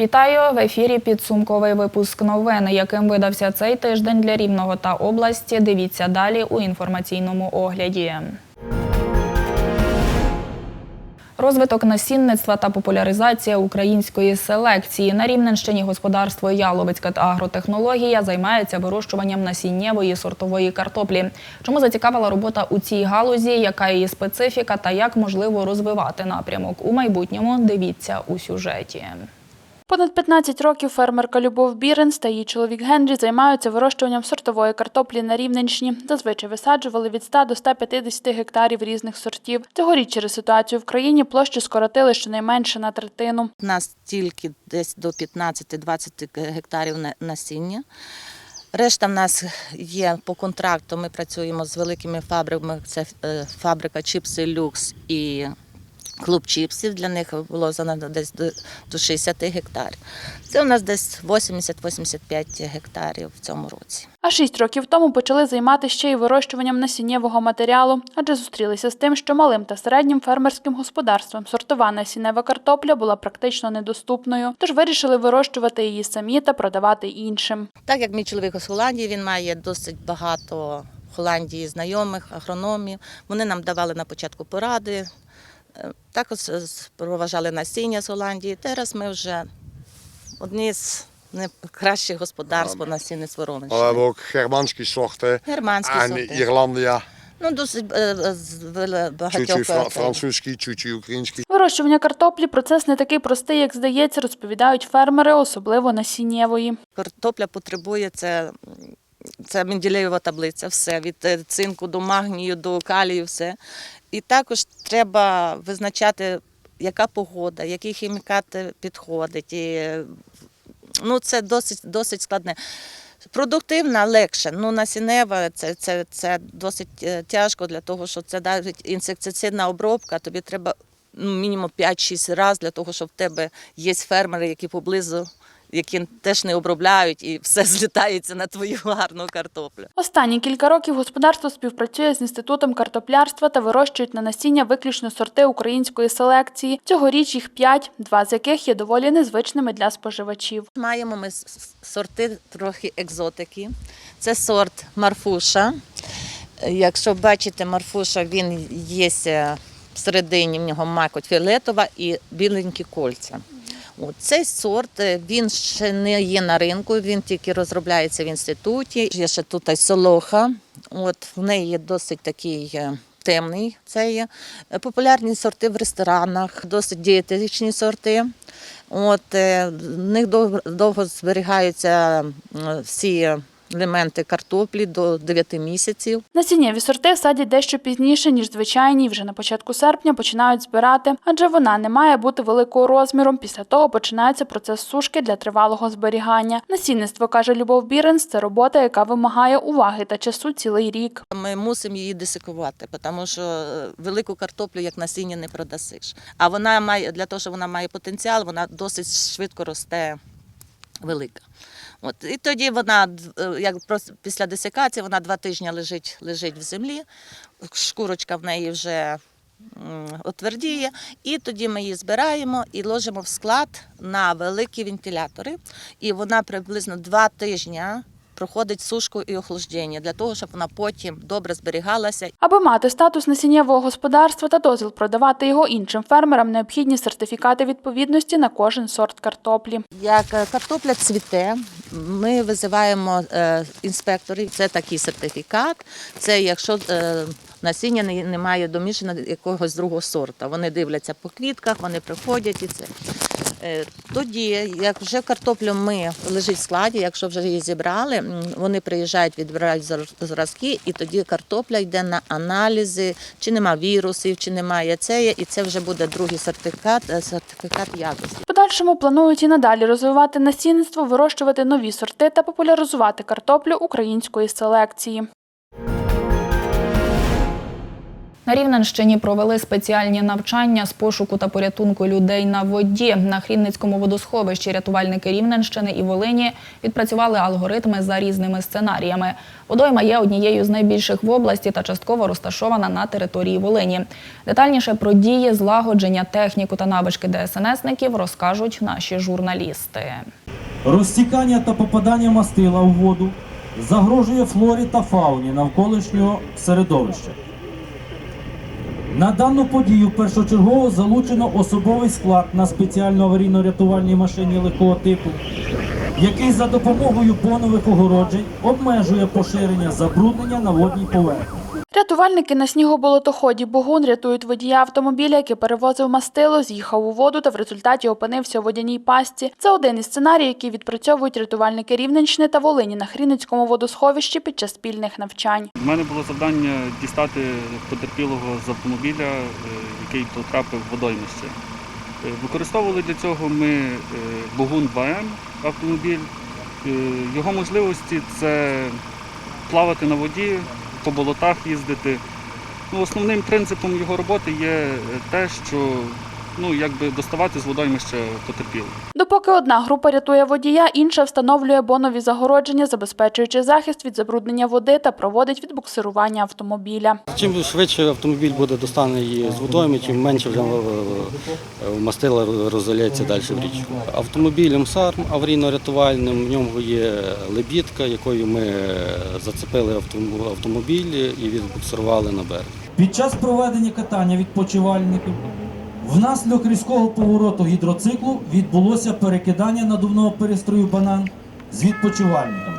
Вітаю в ефірі. Підсумковий випуск новин, яким видався цей тиждень для рівного та області. Дивіться далі у інформаційному огляді. Розвиток насінництва та популяризація української селекції на Рівненщині господарство Яловицька та агротехнологія займається вирощуванням насіннєвої сортової картоплі. Чому зацікавила робота у цій галузі, яка її специфіка та як можливо розвивати напрямок у майбутньому? Дивіться у сюжеті. Понад 15 років фермерка Любов Біренс та її чоловік Генрі займаються вирощуванням сортової картоплі на Рівненщині. Зазвичай висаджували від 100 до 150 гектарів різних сортів. Цьогоріч через ситуацію в країні площу скоротили щонайменше на третину. У нас тільки десь до 15-20 гектарів на- насіння. Решта в нас є по контракту. Ми працюємо з великими фабриками. Це е, фабрика Чіпси Люкс і клуб чіпсів. Для них було занадто десь до, до 60 гектарів. Це у нас десь 80-85 гектарів в цьому році. А шість років тому почали займатися ще й вирощуванням насіннєвого матеріалу, адже зустрілися з тим, що малим та середнім фермерським господарствам сортова насіннева картопля була практично недоступною, тож вирішили вирощувати її самі та продавати іншим. Так як мій чоловік з Голландії, він має досить багато в Голландії знайомих, агрономів. Вони нам давали на початку поради. Також проважали насіння з Голландії. Зараз ми вже одні з найкращих господарств Maar we hebben ook Germaanse soorten Германські сорти. Ірlandia, Ну, досить е, е, багатьох. чуть-чуть фра- е, французький, український. Вирощування картоплі процес не такий простий, як здається, розповідають фермери, особливо насіннєвої. Картопля потребує це. Це Менделєєва таблиця, все від е, цинку до магнію, до калію, все. І також треба визначати, яка погода, який хімікат е, підходить. І, е, ну, це досить, досить складне. Продуктивна легше, ну насінева це, це, це досить тяжко для того, що це навіть інсектицидна обробка. Тобі треба ну, мінімум 5-6 разів для того, щоб в тебе є фермери, які поблизу, які теж не обробляють і все злітається на твою гарну картоплю. Останні кілька років господарство співпрацює з інститутом картоплярства та вирощують на насіння виключно сорти української селекції. Цьогоріч їх п'ять, два з яких є доволі незвичними для споживачів. Маємо ми сорти трохи екзотики. Це сорт Марфуша. Якщо бачите, Марфуша, він є е, всередині в нього макоть фіолетова і біленькі кольця. Цей сорт е, він ще не є на ринку, він тільки розробляється в інституті. Є ще тут солоха. От, в неї є досить такий е, темний. Це є Е, популярні сорти в ресторанах, досить дієтичні сорти. От, в них довго зберігаються всі елементи картоплі до 9 місяців. Насіннєві сорти садять дещо пізніше, ніж звичайні, вже на початку серпня починають збирати, адже вона не має бути великого розміру. Після того починається процес сушки для тривалого зберігання. Насінництво, каже Любов Біренс, це робота, яка вимагає уваги та часу цілий рік. Ми мусимо її десикувати, тому що е, велику картоплю як насіння не продасиш. А вона має для того, щоб вона має потенціал, вона досить швидко росте велика. От і тоді вона е, як просто після десикації вона два тижні лежить, лежить в землі, шкурочка в неї вже отвердіє, і тоді ми її збираємо і ложимо в склад на великі вентилятори. І вона приблизно два тижні проходить сушку і охлаждення для того, щоб вона потім добре зберігалася Аби мати статус насіннєвого господарства та дозвіл продавати його іншим фермерам, необхідні сертифікати відповідності на кожен сорт картоплі. Як е, картопля цвіте, ми визиваємо е, інспекторів. Це такий сертифікат. Це якщо е, насіння не, не домішано якогось другого сорта. Вони дивляться по квітках, вони приходять і це. Е, Тоді, як вже картоплю ми лежить в складі, якщо вже її зібрали, вони приїжджають, відбирають зразки, і тоді картопля йде на аналізи, чи нема вірусів, чи немає це, і це вже буде другий сертифікат, е, сертифікат якості. Подальшому планують і надалі розвивати насінництво, вирощувати нові сорти та популяризувати картоплю української селекції. На Рівненщині провели спеціальні навчання з пошуку та порятунку людей на воді. На Хрінницькому водосховищі рятувальники Рівненщини і Волині відпрацювали алгоритми за різними сценаріями. Водойма є однією з найбільших в області та частково розташована на території Волині. Детальніше про дії, злагодження, техніку та навички ДСНСників розкажуть наші журналісти. Розтікання та попадання мастила у воду загрожує флорі та фауні навколишнього середовища. На дану подію першочергово залучено особовий склад на спеціально аварійно-рятувальній машині легкого типу, який за допомогою бонових огороджень обмежує поширення забруднення на водній поверхні. Рятувальники на снігоболотоході Богун рятують водія автомобіля, який перевозив мастило, з'їхав у воду та в результаті опинився у водяній пастці. Це один із сценаріїв, які відпрацьовують рятувальники Рівненщини та Волині на Хрінницькому водосховищі під час спільних навчань. У мене було завдання дістати потерпілого з автомобіля, е, який потрапив в водоймище. Е, Використовували для цього ми е, Богун 2М автомобіль. Його можливості це плавати на воді, по болотах їздити. Ну, основним принципом його роботи є е, те, що ну, якби доставати з водоймища потерпілого. Допоки одна група рятує водія, інша встановлює бонові загородження, забезпечуючи захист від забруднення води та проводить відбуксирування автомобіля. Чим швидше автомобіль буде достанений з водойми, тим менше вже е, е, мастила роздаляється далі в річку. Автомобіль МСАР аварійно-рятувальним, в ньому є лебідка, якою ми зацепили автом- автомобіль і відбуксирували на берег. Під час проведення катання відпочивальників внаслідок різкого повороту гідроциклу відбулося перекидання надувного перестрою банан з відпочивальниками.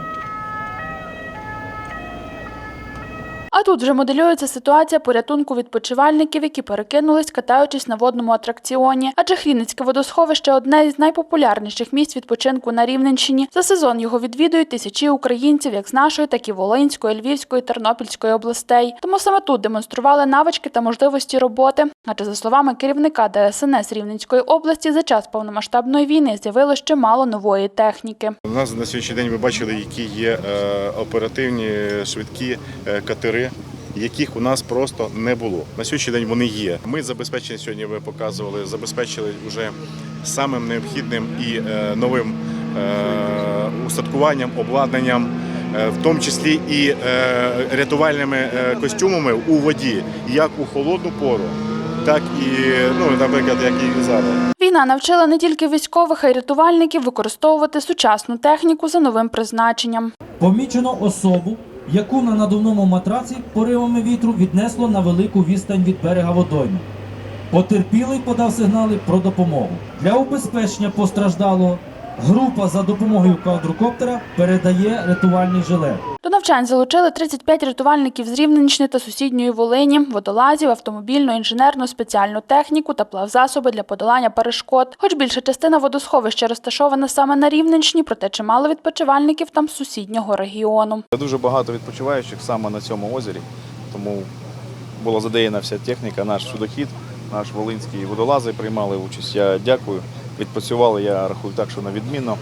Тут вже моделюється ситуація порятунку відпочивальників, які перекинулись, катаючись на водному атракціоні. Адже Хрінницьке водосховище одне із найпопулярніших місць відпочинку на Рівненщині. За сезон його відвідують тисячі українців, як з нашої, так і Волинської, Львівської, Тернопільської областей. Тому саме тут демонстрували навички та можливості роботи. Адже за словами керівника ДСНС Рівненської області, за час повномасштабної війни з'явилося ще мало нової техніки. У нас на сьогоднішній день ви бачили, які є е, оперативні швидкі е, катери, яких у нас просто не було. На сьогоднішній день вони є. Ми забезпечені сьогодні. Ви показували, забезпечили вже самим необхідним і е, новим е, устаткуванням, обладнанням. е, В тому числі і е, рятувальними е, костюмами у воді, як у холодну пору, так і, ну, наприклад, як і зараз. Війна навчила не тільки військових, а й рятувальників використовувати сучасну техніку за новим призначенням. Помічено особу, яку на надувному матраці поривами вітру віднесло на велику відстань від берега водойми. Потерпілий подав сигнали про допомогу. Для убезпечення постраждалого група за допомогою квадрокоптера передає рятувальний жилет. До навчань залучили 35 рятувальників з Рівненщини та сусідньої Волині, водолазів, автомобільну, інженерну, спеціальну техніку та плавзасоби для подолання перешкод. Хоч більша частина водосховища розташована саме на Рівненщині, проте чимало відпочивальників там з сусіднього регіону. Дуже багато відпочиваючих саме на цьому озері, тому була задіяна вся техніка, наш судохід, наш волинський водолази приймали участь. Я дякую. Відпрацювали, я рахую так, що на відмінно.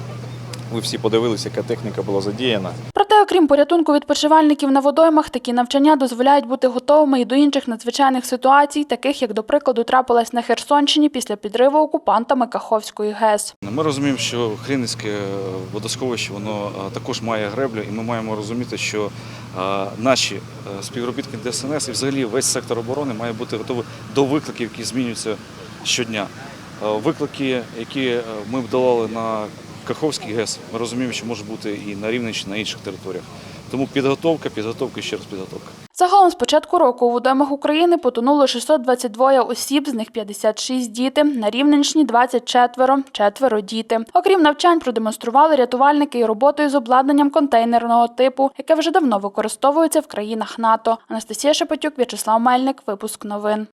Ви всі подивилися, яка техніка була задіяна. Проте, окрім порятунку відпочивальників на водоймах, такі навчання дозволяють бути готовими і до інших надзвичайних ситуацій, таких як, до прикладу, трапилась на Херсонщині після підриву окупантами Каховської ГЕС. Ми розуміємо, що Хринницьке водосховище воно е, також має греблю, і ми маємо розуміти, що е, наші е, співробітники ДСНС і взагалі весь сектор оборони має бути готовий до викликів, які змінюються щодня. Е, Виклики, які е, ми вдавали на Каховський ГЕС, ми розуміємо, що може бути і на Рівненщині, на інших територіях. Тому підготовка, підготовка і ще раз підготовка. Загалом з початку року у водоймах України потонуло 622 осіб, з них 56 діти. На Рівненщині 24, четверо діти. Окрім навчань, продемонстрували рятувальники і роботою з обладнанням контейнерного типу, яке вже давно використовується в країнах НАТО. Анастасія Шепетюк, В'ячеслав Мельник. Випуск новин.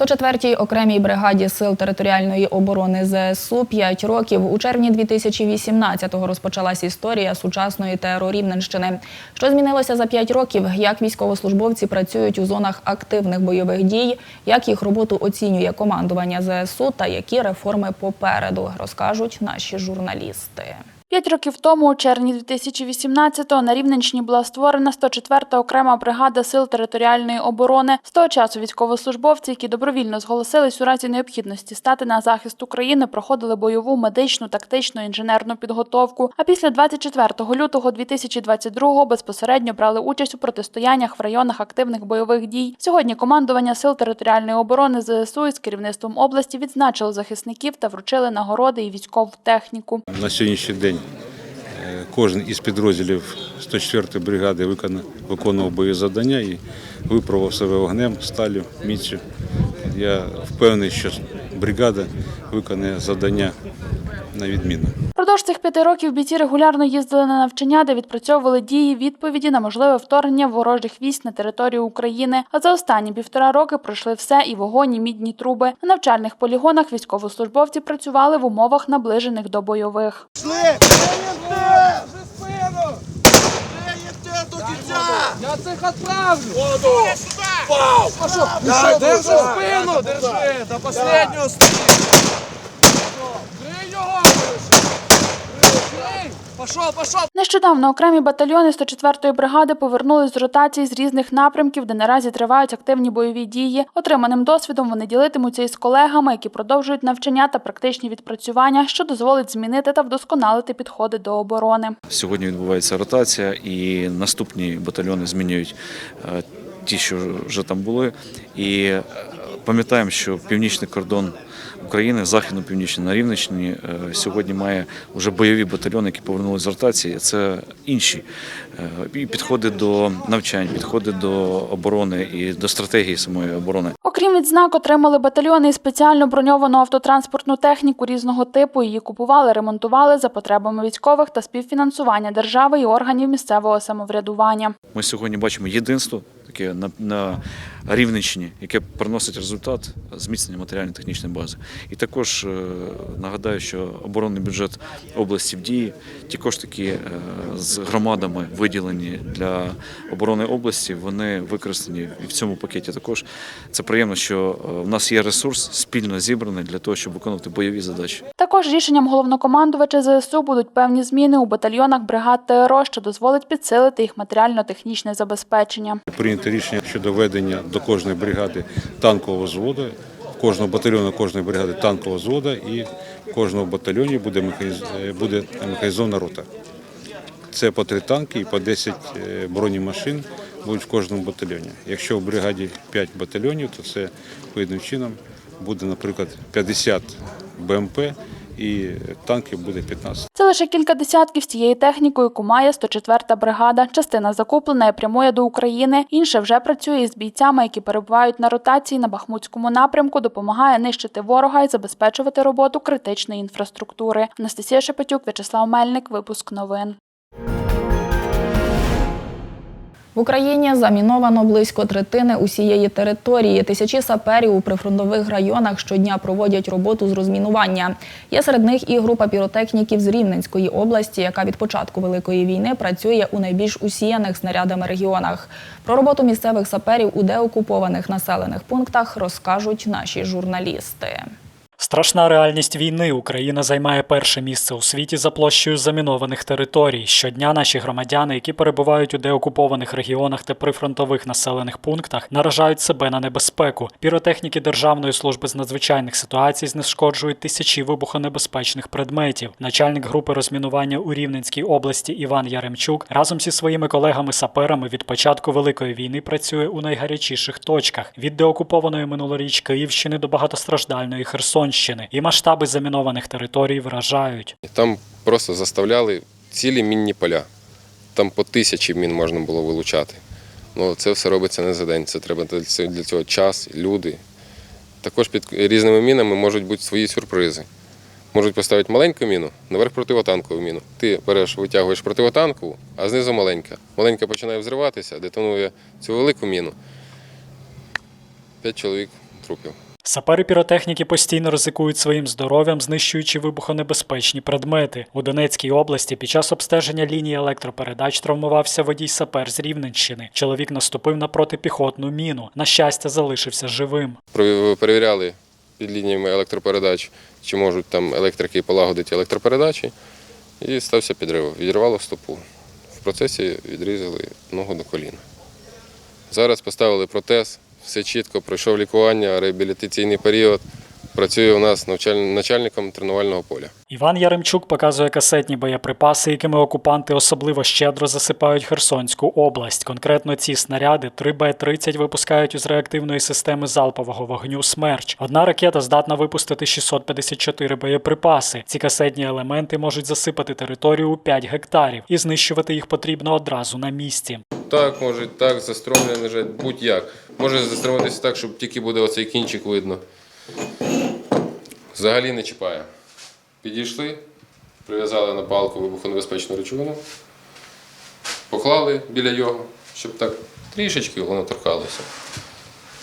104-й окремій бригаді сил територіальної оборони ЗСУ 5 років. У червні 2018-го розпочалась історія сучасної ТРО Рівненщини. Що змінилося за 5 років? Як військовослужбовці працюють у зонах активних бойових дій? Як їх роботу оцінює командування ЗСУ та які реформи попереду? Розкажуть наші журналісти. П'ять років тому, у червні 2018-го, на Рівненщині була створена 104-та окрема бригада сил територіальної оборони. З того часу військовослужбовці, які добровільно зголосились у разі необхідності стати на захист України, проходили бойову, медичну, тактичну, інженерну підготовку. А після 24 лютого 2022-го безпосередньо брали участь у протистояннях в районах активних бойових дій. Сьогодні командування сил територіальної оборони ЗСУ із керівництвом області відзначили захисників та вручили нагороди і військову техніку. На сьогоднішній день кожен із підрозділів 104-ї бригади виконував бойові завдання і випробував себе вогнем, сталю, міцю. Я впевнений, що бригада виконає завдання на відміну. Продовж цих п'яти років бійці регулярно їздили на навчання, де відпрацьовували дії відповіді на можливе вторгнення ворожих військ на територію України. А за останні півтора роки пройшли все і вогонь, і мідні труби. На навчальних полігонах військовослужбовці працювали в умовах наближених до бойових. Я цих отправлю! Пау! Пошел! Держи спину! Держи! До последнього стоїть! Його! Пошел, пошел! Нещодавно окремі батальйони 104-ї бригади повернулись з ротації з різних напрямків, де наразі тривають активні бойові дії. Отриманим досвідом вони ділитимуться із колегами, які продовжують навчання та практичні відпрацювання, що дозволить змінити та вдосконалити підходи до оборони. Сьогодні відбувається ротація, і наступні батальйони змінюють е, ті, що вже там були. І е, пам'ятаємо, що північний кордон України, західно-північний на Рівненщині, е, сьогодні має вже бойові батальйони, які повернулися з ротації. Це інші і підходи до навчань, підходи до оборони і до стратегії самої оборони. Окрім відзнак, отримали батальйони і спеціально броньовану автотранспортну техніку різного типу. Її купували, ремонтували за потребами військових та співфінансування держави і органів місцевого самоврядування. Ми сьогодні бачимо єдинство таке на, на Рівненщині, яке приносить результат зміцнення матеріально-технічної бази. І також е, нагадаю, що оборонний бюджет області в дії, ті кошти, які е, з громадами виділені для оборони області, вони використані і в цьому пакеті. Також це приємно, що е, в нас є ресурс спільно зібраний для того, щоб виконувати бойові задачі. Також рішенням головнокомандувача ЗСУ будуть певні зміни у батальйонах бригад ТРО, що дозволить підсилити їх матеріально-технічне забезпечення. Прийнято рішення щодо введення до кожної бригади танкового взводу, кожного батальйону кожної бригади танкового взводу і в кожному батальйоні буде, е, буде механізована рота. Це по три танки і по 10 е, бронемашин будуть в кожному батальйоні. Якщо в бригаді 5 батальйонів, то це відповідним чином буде, наприклад, 50 БМП і танків буде 15. Це лише кілька десятків з цієї техніки, яку має 104-та бригада. Частина закуплена і прямує до України. Інша вже працює із бійцями, які перебувають на ротації на Бахмутському напрямку, допомагає нищити ворога і забезпечувати роботу критичної інфраструктури. Анастасія Шепетюк, В'ячеслав Мельник. Випуск новин. В Україні заміновано близько третини усієї території. Тисячі саперів у прифронтових районах щодня проводять роботу з розмінування. Є серед них і група піротехніків з Рівненської області, яка від початку великої війни працює у найбільш усіяних снарядами регіонах. Про роботу місцевих саперів у деокупованих населених пунктах розкажуть наші журналісти. Страшна реальність війни. Україна займає перше місце у світі за площею замінованих територій. Щодня наші громадяни, які перебувають у деокупованих регіонах та прифронтових населених пунктах, наражають себе на небезпеку. Піротехніки Державної служби з надзвичайних ситуацій знешкоджують тисячі вибухонебезпечних предметів. Начальник групи розмінування у Рівненській області Іван Яремчук разом зі своїми колегами-саперами від початку великої війни працює у найгарячіших точках від деокупованої минулоріч Київщини до багатостраждальної Херсонщини. І масштаби замінованих територій вражають. Там просто заставляли цілі мінні поля. Там по тисячі мін можна було вилучати. Ну, це все робиться не за день. Це треба для цього час, люди. Також під різними мінами можуть бути свої сюрпризи. Можуть поставити маленьку міну, наверх противотанкову міну. Ти береш, витягуєш противотанкову, а знизу маленька. Маленька починає взриватися, детонує цю велику міну. П'ять чоловік трупів. Сапери піротехніки постійно ризикують своїм здоров'ям, знищуючи вибухонебезпечні предмети. У Донецькій області під час обстеження лінії електропередач травмувався водій сапер з Рівненщини. Чоловік наступив на протипіхотну міну. На щастя, залишився живим. Перевіряли під лініями електропередач, чи можуть там електрики полагодити електропередачі. і стався підрив. Відірвало стопу. В процесі відрізали ногу до коліна. Зараз поставили протез, все чітко, пройшов лікування, реабілітаційний період. Працює у нас начальником тренувального поля. Іван Яремчук показує касетні боєприпаси, якими окупанти особливо щедро засипають Херсонську область. Конкретно ці снаряди 3Б-30 випускають із реактивної системи залпового вогню «Смерч». Одна ракета здатна випустити 654 боєприпаси. Ці касетні елементи можуть засипати територію у 5 гектарів, і знищувати їх потрібно одразу на місці. Так, може, так, застромлені лежать, будь-як. Може застромитися так, щоб тільки буде оцей кінчик видно. Взагалі не чіпає. Підійшли, прив'язали на палку вибухонебезпечну речовину, поклали біля його, щоб так трішечки воно торкалося.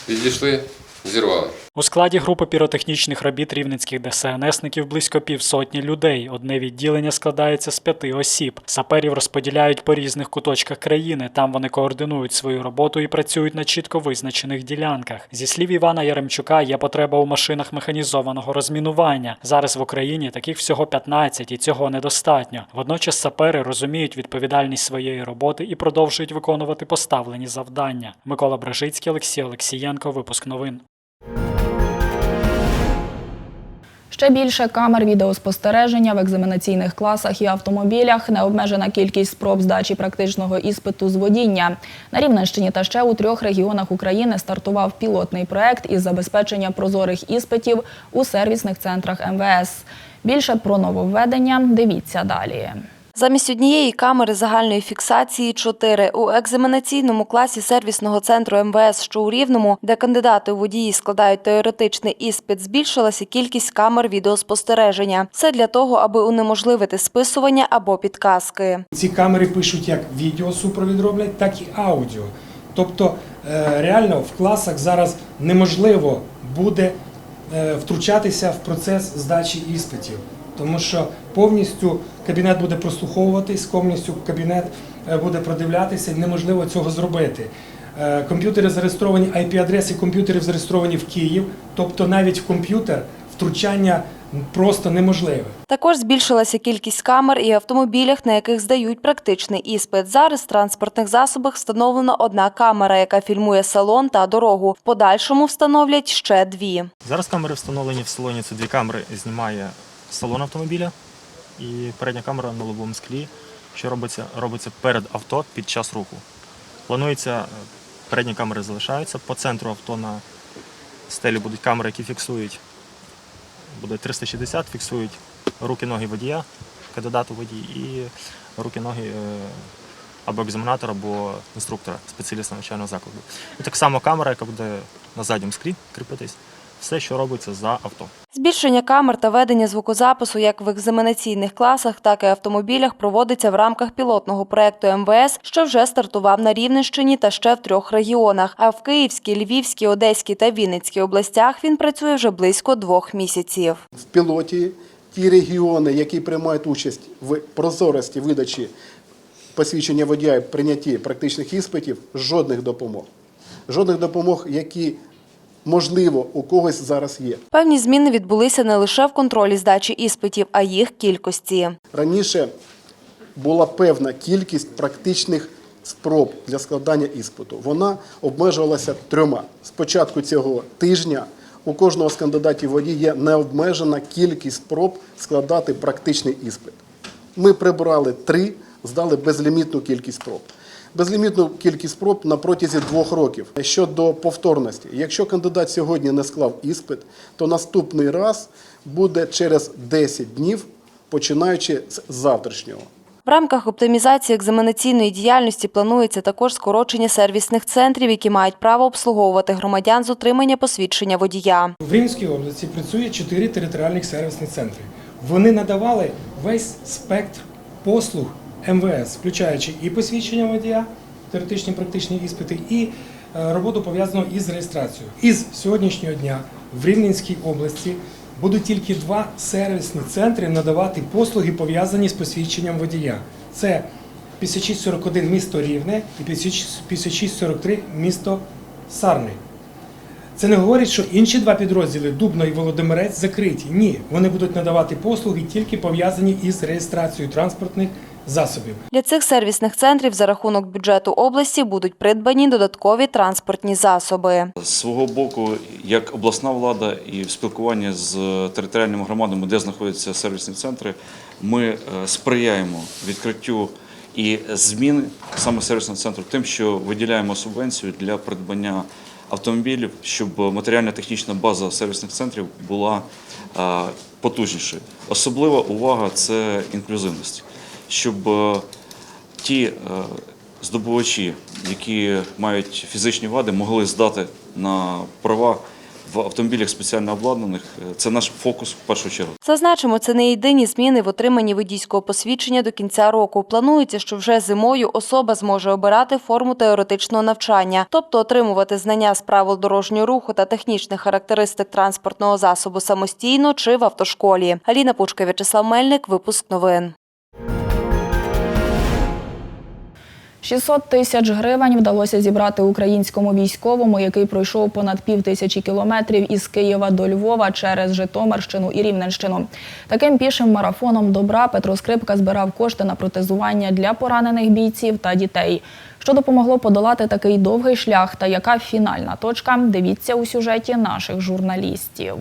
Підійшли, зірвали. У складі групи піротехнічних робіт рівненських ДСНСників близько півсотні людей. Одне відділення складається з п'яти осіб. Саперів розподіляють по різних куточках країни. Там вони координують свою роботу і працюють на чітко визначених ділянках. Зі слів Івана Яремчука, є потреба у машинах механізованого розмінування. Зараз в Україні таких всього 15, і цього недостатньо. Водночас сапери розуміють відповідальність своєї роботи і продовжують виконувати поставлені завдання. Микола Бражицький, Олексій Олексієнко. Випуск новин. Ще більше камер відеоспостереження в екзаменаційних класах і автомобілях, необмежена кількість спроб здачі практичного іспиту з водіння. На Рівненщині та ще у трьох регіонах України стартував пілотний проект із забезпечення прозорих іспитів у сервісних центрах МВС. Більше про нововведення дивіться далі. Замість однієї камери загальної фіксації чотири у екзаменаційному класі сервісного центру МВС, що у Рівному, де кандидати у водії складають теоретичний іспит, збільшилася кількість камер відеоспостереження. Все для того, аби унеможливити списування або підказки. Ці камери пишуть як відеосупровід роблять, так і аудіо. Тобто е, реально в класах зараз неможливо буде е, втручатися в процес здачі іспитів, тому що повністю кабінет буде прослуховуватись, повністю кабінет е, буде продивлятися, і неможливо цього зробити. Е, Комп'ютери зареєстровані, IP-адреси комп'ютерів зареєстровані в Київ, тобто навіть в комп'ютер втручання просто неможливе. Також збільшилася кількість камер і автомобілях, на яких здають практичний іспит. Зараз в транспортних засобах встановлена одна камера, яка фільмує салон та дорогу. В подальшому встановлять ще дві. Зараз камери встановлені в салоні. Це дві камери знімає салон автомобіля і передня камера на лобовому склі, що робиться, робиться перед авто під час руху. Планується, е, передні камери залишаються. По центру авто на стелі будуть камери, які фіксують, буде 360, фіксують руки-ноги водія, кандидату водій, і руки-ноги е, або екзаменатора, або інструктора, спеціаліста навчального закладу. І так само камера, яка буде на задньому склі кріпитись, все, що робиться за авто. Збільшення камер та ведення звукозапису як в екзаменаційних класах, так і автомобілях проводиться в рамках пілотного проекту МВС, що вже стартував на Рівненщині та ще в трьох регіонах. А в Київській, Львівській, Одеській та Вінницькій областях він працює вже близько двох місяців. в пілоті ті регіони, які приймають участь в прозорості видачі посвідчення водія і прийнятті практичних іспитів, жодних допомог. Жодних допомог, які можливо у когось зараз є. Певні зміни відбулися не лише в контролі здачі іспитів, а їх кількості. Раніше була певна кількість практичних спроб для складання іспиту. Вона обмежувалася трьома. З початку цього тижня у кожного з кандидатів водій є необмежена кількість спроб складати практичний іспит. Ми прибрали три, здали безлімітну кількість спроб. Безлімітну кількість спроб на протязі двох років. Щодо повторності, якщо кандидат сьогодні не склав іспит, то наступний раз буде через 10 днів, починаючи з завтрашнього. В рамках оптимізації екзаменаційної діяльності планується також скорочення сервісних центрів, які мають право обслуговувати громадян з отримання посвідчення водія. В Рівненській області працює чотири територіальних сервісних центри. Вони надавали весь спектр послуг МВС, включаючи і посвідчення водія, теоретичні практичні іспити, і е, роботу пов'язану із реєстрацією. Із сьогоднішнього дня в Рівненській області будуть тільки два сервісні центри надавати послуги, пов'язані з посвідченням водія. Це 5641 місто Рівне і 5643 місто Сарни. Це не говорить, що інші два підрозділи Дубно і Володимирець закриті. Ні, вони будуть надавати послуги тільки пов'язані із реєстрацією транспортних засобів. Для цих сервісних центрів за рахунок бюджету області будуть придбані додаткові транспортні засоби. З свого боку, як обласна влада і в спілкуванні з територіальними громадами, де знаходяться сервісні центри, ми е, сприяємо відкриттю і зміни саме сервісного центру тим, що виділяємо субвенцію для придбання автомобілів, щоб матеріально-технічна база сервісних центрів була е, потужнішою. Особлива увага це інклюзивність, щоб е, ті е, здобувачі, які мають фізичні вади, могли здати на права в автомобілях спеціально обладнаних. Е, Це наш фокус в першу чергу. Зазначимо, це не єдині зміни в отриманні водійського посвідчення до кінця року. Планується, що вже зимою особа зможе обирати форму теоретичного навчання, тобто отримувати знання з правил дорожнього руху та технічних характеристик транспортного засобу самостійно чи в автошколі. Аліна Пучка, В'ячеслав Мельник, випуск новин. 600 тисяч гривень вдалося зібрати українському військовому, який пройшов понад пів тисячі кілометрів із Києва до Львова через Житомирщину і Рівненщину. Таким пішим марафоном добра Петро Скрипка збирав кошти на протезування для поранених бійців та дітей. Що допомогло подолати такий довгий шлях та яка фінальна точка? Дивіться у сюжеті наших журналістів.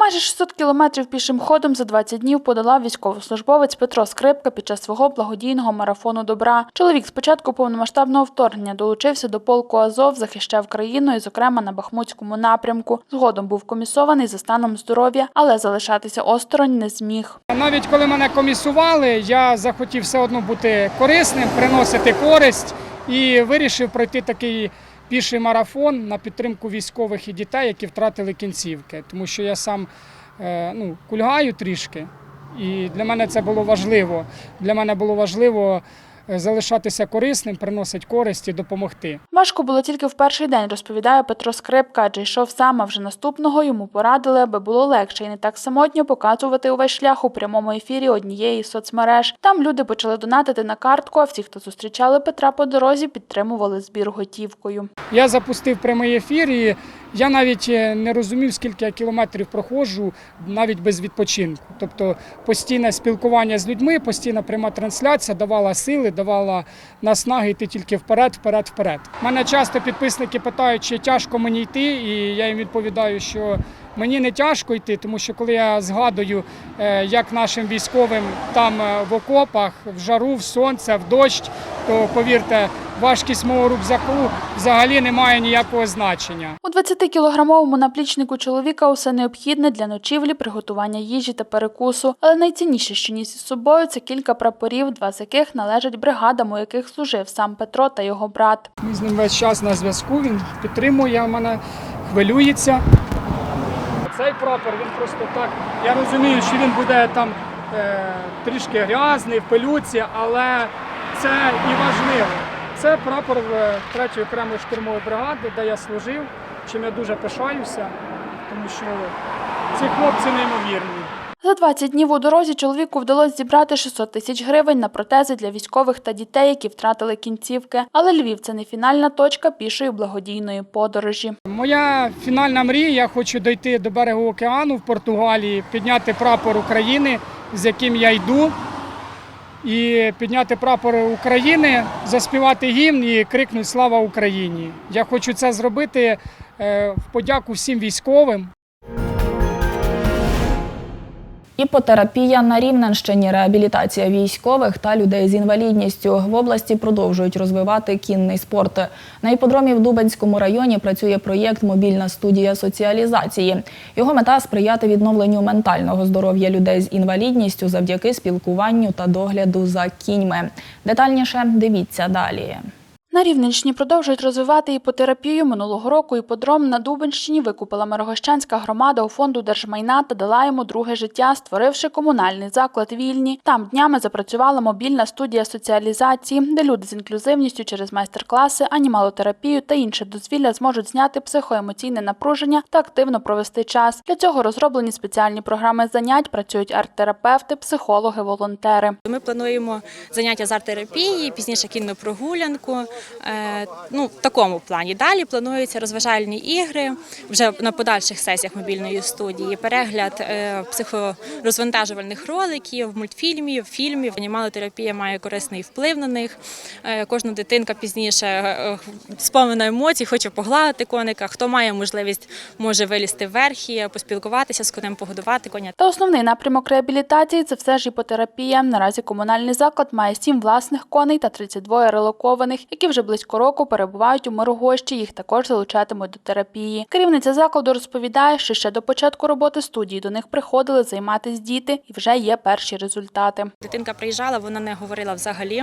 Майже 600 кілометрів пішим ходом за 20 днів подолав військовослужбовець Петро Скрипка під час свого благодійного марафону добра. Чоловік з початку повномасштабного вторгнення долучився до полку Азов, захищав країну і, зокрема, на Бахмутському напрямку. Згодом був комісований за станом здоров'я, але залишатися осторонь не зміг. Навіть коли мене комісували, я захотів все одно бути корисним, приносити користь і вирішив пройти такий піший марафон на підтримку військових і дітей, які втратили кінцівки. Тому що я сам е, ну, кульгаю трішки, і для мене це було важливо. Для мене було важливо залишатися корисним, приносити користь і допомогти. Важко було тільки в перший день, розповідає Петро Скрипка, адже йшов сам, а вже наступного йому порадили, аби було легше і не так самотньо показувати увесь шлях у прямому ефірі однієї з соцмереж. Там люди почали донатити на картку, а всі, хто зустрічали Петра по дорозі, підтримували збір готівкою. Я запустив прямий ефір, і я навіть е, не розумів, скільки я кілометрів проходжу, навіть без відпочинку. Тобто постійне спілкування з людьми, постійна пряма трансляція давала сили, давала наснаги йти тільки вперед, вперед, вперед. Мене часто підписники питають, чи тяжко мені йти, і я їм відповідаю, що мені не тяжко йти, тому що коли я згадую, е, як нашим військовим там е, в окопах, в жару, в сонце, в дощ, то повірте, важкість мого рюкзаку взагалі не має ніякого значення. У 20-кілограмовому наплічнику чоловіка усе необхідне для ночівлі, приготування їжі та перекусу. Але найцінніше, що ніс із собою, це кілька прапорів, два з яких належать бригадам, у яких служив сам Петро та його брат. Ми з ним весь час на зв'язку, він підтримує мене, хвилюється. Цей прапор він просто так. Я розумію, що він буде там е, трішки грязний, в пилюці, але це і важливо. Це прапор е, 3-ї окремої штурмової бригади, де я служив, чим я дуже пишаюся, тому що ці хлопці неймовірні. За 20 днів у дорозі чоловіку вдалося зібрати 600 тисяч гривень на протези для військових та дітей, які втратили кінцівки. Але Львів це не фінальна точка пішої благодійної подорожі. Моя фінальна мрія, я хочу дойти до берегу океану в Португалії, підняти прапор України, з яким я йду, і підняти прапор України, заспівати гімн і крикнути Слава Україні! Я хочу це зробити е, в подяку всім військовим. Іпотерапія на Рівненщині, реабілітація військових та людей з інвалідністю. В області продовжують розвивати кінний спорт. На іподромі в Дубенському районі працює проєкт Мобільна студія соціалізації. Його мета сприяти відновленню ментального здоров'я людей з інвалідністю завдяки спілкуванню та догляду за кіньми. Детальніше дивіться далі. На Рівненщині продовжують розвивати іпотерапію. Минулого року іподром на Дубенщині викупила Мирогощанська громада у фонду держмайна та дала йому друге життя, створивши комунальний заклад вільні. Там днями запрацювала мобільна студія соціалізації, де люди з інклюзивністю через майстер-класи, анімалотерапію та інше дозвілля зможуть зняти психоемоційне напруження та активно провести час. Для цього розроблені спеціальні програми занять, працюють арт-терапевти, психологи, волонтери. Ми плануємо заняття з арт-терапії, пізніше кінну прогулянку. Е, Ну, в такому плані. Далі плануються розважальні ігри вже на подальших сесіях мобільної студії, перегляд е, психорозвантажувальних роликів, мультфільмів, фільмів. Анімалотерапія має корисний вплив на них. Е, Кожна дитинка пізніше сповнена емоцій, хоче погладити коника. Хто має можливість, може вилізти вверх і поспілкуватися з конем, погодувати коня. Та основний напрямок реабілітації це все ж іпотерапія. Наразі комунальний заклад має сім власних коней та 32 релокованих, які вже близько року перебувають у Мирогощі. Їх також залучатимуть до терапії. Керівниця закладу розповідає, що ще до початку роботи студії до них приходили займатися діти, і вже є перші результати. Дитинка приїжджала, вона не говорила взагалі.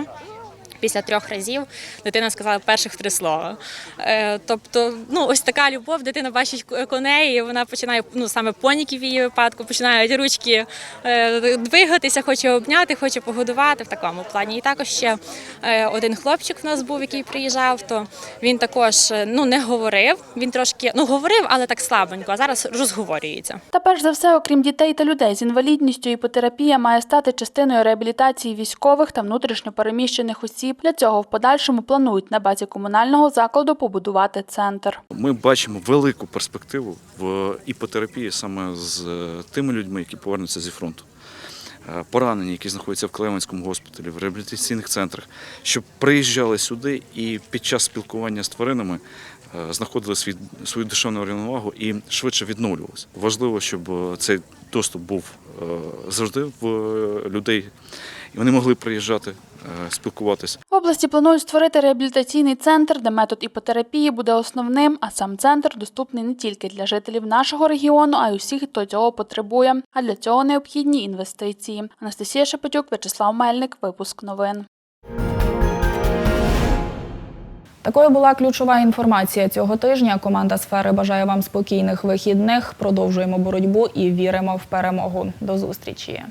Після трьох разів дитина сказала перших три слова. Е, тобто, ну ось така любов, дитина бачить коней, і вона починає, ну саме поніків в її випадку, починають ручки е, двигатися, хоче обняти, хоче погодувати в такому плані. І також ще е, один хлопчик в нас був, який приїжджав, то він також ну не говорив. Він трошки ну говорив, але так слабенько, а зараз розговорюється. Та перш за все, окрім дітей та людей з інвалідністю, іпотерапія має стати частиною реабілітації військових та внутрішньо переміщених осіб. Для цього в подальшому планують на базі комунального закладу побудувати центр. Ми бачимо велику перспективу в іпотерапії саме з е, тими людьми, які повернуться зі фронту. Е, Поранені, які знаходяться в Клеменському госпіталі, в реабілітаційних центрах, щоб приїжджали сюди і під час спілкування з тваринами знаходили свій, свою душевну рівновагу і швидше відновлювалися. Важливо, щоб е, цей доступ був е, завжди в е, людей, і вони могли приїжджати, е, спілкуватися. В області планують створити реабілітаційний центр, де метод іпотерапії буде основним, а сам центр доступний не тільки для жителів нашого регіону, а й усіх, хто цього потребує. А для цього необхідні інвестиції. Анастасія Шепетюк, Вячеслав Мельник, випуск новин. Такою була ключова інформація цього тижня. Команда сфери бажає вам спокійних вихідних. Продовжуємо боротьбу і віримо в перемогу. До зустрічі.